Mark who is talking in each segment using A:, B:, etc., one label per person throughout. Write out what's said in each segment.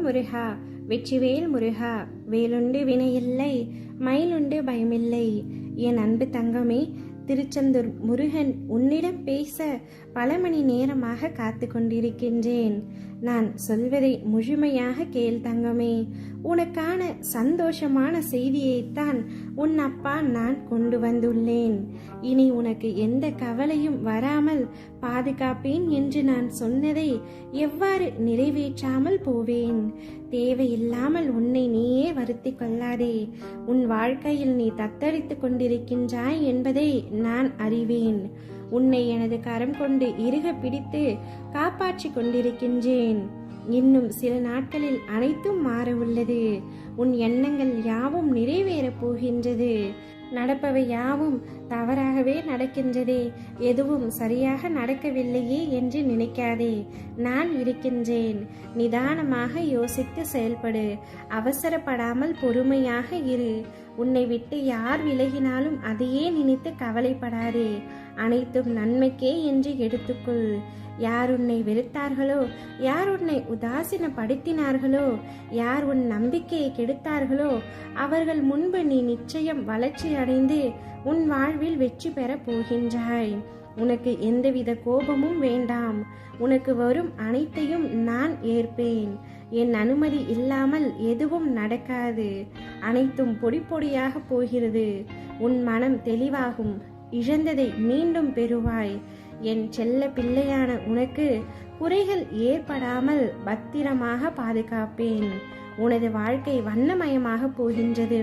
A: ஓம் முருகா வெற்றிவேல் முருகா வேலுண்டு வினையில்லை மயிலுண்டு பயமில்லை. என் அன்பு தங்கமே திருச்செந்தூர் முருகன் உன்னிடம் பேச பல மணி நேரமாக காத்து கொண்டிருக்கின்றேன் நான் சொல்வதை முழுமையாக கேள் தங்கமே. உனக்கான சந்தோஷமான செய்தியைத்தான் உன் அப்பா நான் கொண்டு வந்துள்ளேன். இனி உனக்கு எந்த கவலையும் வராமல் பாதுகாப்பேன் என்று நான் சொன்னதை எவ்வாறு நிறைவேற்றாமல் போவேன்? தேவையில்லாமல் உன்னை நீயே வருத்தி கொள்ளாதே. உன் வாழ்க்கையில் நீ தத்தளித்துக் கொண்டிருக்கின்றாய் என்பதை நான் அறிவேன். உன்னை எனது கரம் கொண்டு இறுக பிடித்து காப்பாற்றிக் கொண்டிருக்கின்றேன். இன்னும் சில நாட்களில் அனைத்தும் மாற உள்ளது உன் எண்ணங்கள் யாவும் நிறைவேறப் போகின்றது. நடப்பவை யாவும் தவறாகவே நடக்கின்றதே எதுவும் சரியாக நடக்கவில்லையே என்று நினைக்காதே. நான் இருக்கின்றேன். நிதானமாக யோசித்து செயல்படு. அவசரப்படாமல் பொறுமையாக இரு. உன்னை விட்டு யார் விலகினாலும் அதையே நினைத்து கவலைப்படாதே. அனைத்தும் நன்மைக்கே என்று எடுத்துக்கொள். யார் உன்னை வெறுத்தார்களோ யார் உன்னை உதாசீனப்படுத்தினார்களோ யார் உன் நம்பிக்கையை கெடுத்தார்களோ அவர்கள் முன்பு நீ நிச்சயம் வளர்ச்சி அடைந்து உன் வாழ்வில் வெற்றி பெறப் போகின்றாய். உனக்கு எந்தவித கோபமும் வேண்டாம். உனக்கு வரும் அனைத்தையும் நான் ஏற்பேன். என் அனுமதி இல்லாமல் எதுவும் நடக்காது. அனைத்தும் பொடி பொடியாக போகிறது. உன் மனம் தெளிவாகும். இழந்ததை மீண்டும் பெறுவாய். என் செல்ல பிள்ளையான உனக்கு குறைகள் ஏற்படாமல் பத்திரமாக பாதுகாப்பேன். உனது வாழ்க்கை வண்ணமயமாக போகின்றது.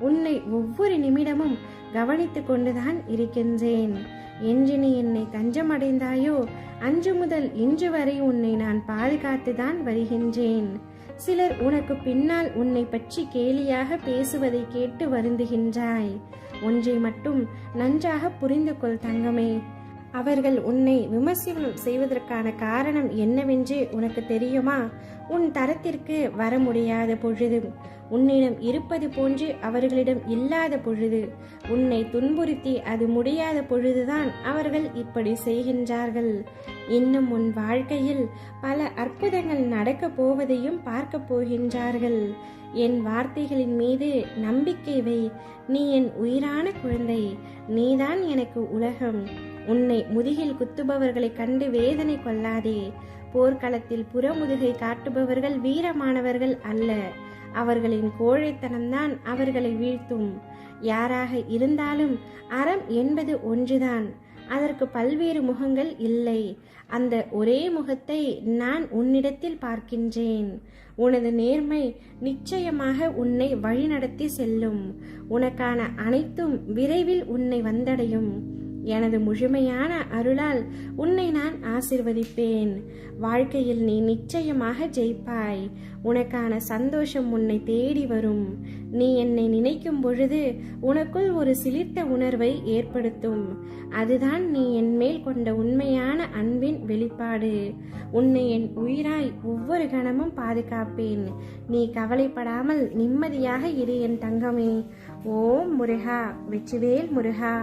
A: உன்னை ஒவ்வொரு நிமிடமும் கவனித்துக் கொண்டுதான் இருக்கின்றேன். என்று நீ என்னை தஞ்சமடைந்தாயோ அன்று முதல் இன்று வரை உன்னை நான் பாதுகாத்துதான் வருகின்றேன். சிலர் உனக்கு பின்னால் உன்னை பற்றி கேலியாக பேசுவதை கேட்டு வருந்துகின்றாய். ஒன்றை மட்டும் நன்றாக புரிந்து கொள் தங்கமே. அவர்கள் உன்னை விமர்சனம் செய்வதற்கான காரணம் என்னவென்று உனக்கு தெரியுமா? உன் தரத்திற்கு வர முடியாத பொழுது உன்னிடம் இருப்பது போன்று அவர்களிடம் இல்லாத பொழுது உன்னை துன்புறுத்தி அது முடியாத பொழுதுதான் அவர்கள் இப்படி செய்கின்றார்கள். இன்னும் உன் வாழ்க்கையில் பல அற்புதங்கள் நடக்கப் போவதையும் பார்க்க போகின்றார்கள். என் வார்த்தைகளின் மீது நம்பிக்கை வை. நீ என் உயிரான குழந்தை. நீதான் எனக்கு உலகம். உன்னை முதுகில் குத்துபவர்களை கண்டு வேதனை கொள்ளாதே. போர்க்களத்தில் புறமுதுகை காட்டுபவர்கள் வீரமானவர்கள் அல்ல. அவர்களின் கோழைத்தனம்தான் அவர்களை வீழ்த்தும். யாராக இருந்தாலும் அறம் என்பது ஒன்றுதான். அதற்கு பல்வேறு முகங்கள் இல்லை. அந்த ஒரே முகத்தை நான் உன்னிடத்தில் பார்க்கின்றேன். உனது நேர்மை நிச்சயமாக உன்னை வழிநடத்தி செல்லும். உனக்கான அனைத்தும் விரைவில் உன்னை வந்தடையும். எனது முழுமையான அருளால் உன்னை நான் ஆசிர்வதிப்பேன். வாழ்க்கையில் நீ நிச்சயமாக ஜெயிப்பாய். உனக்கான சந்தோஷம் உன்னை தேடி வரும். நீ என்னை நினைக்கும் பொழுது உனக்குள் ஒரு சிலிர்த்த உணர்வை ஏற்படுத்தும். அதுதான் நீ என் மேல் கொண்ட உண்மையான அன்பின் வெளிப்பாடு. உன்னை என் உயிராய் ஒவ்வொரு கணமும் பாதுகாப்பேன். நீ கவலைப்படாமல் நிம்மதியாக இரு என் தங்கமே. ஓம் முருகா வெற்றிவேல் முருகா.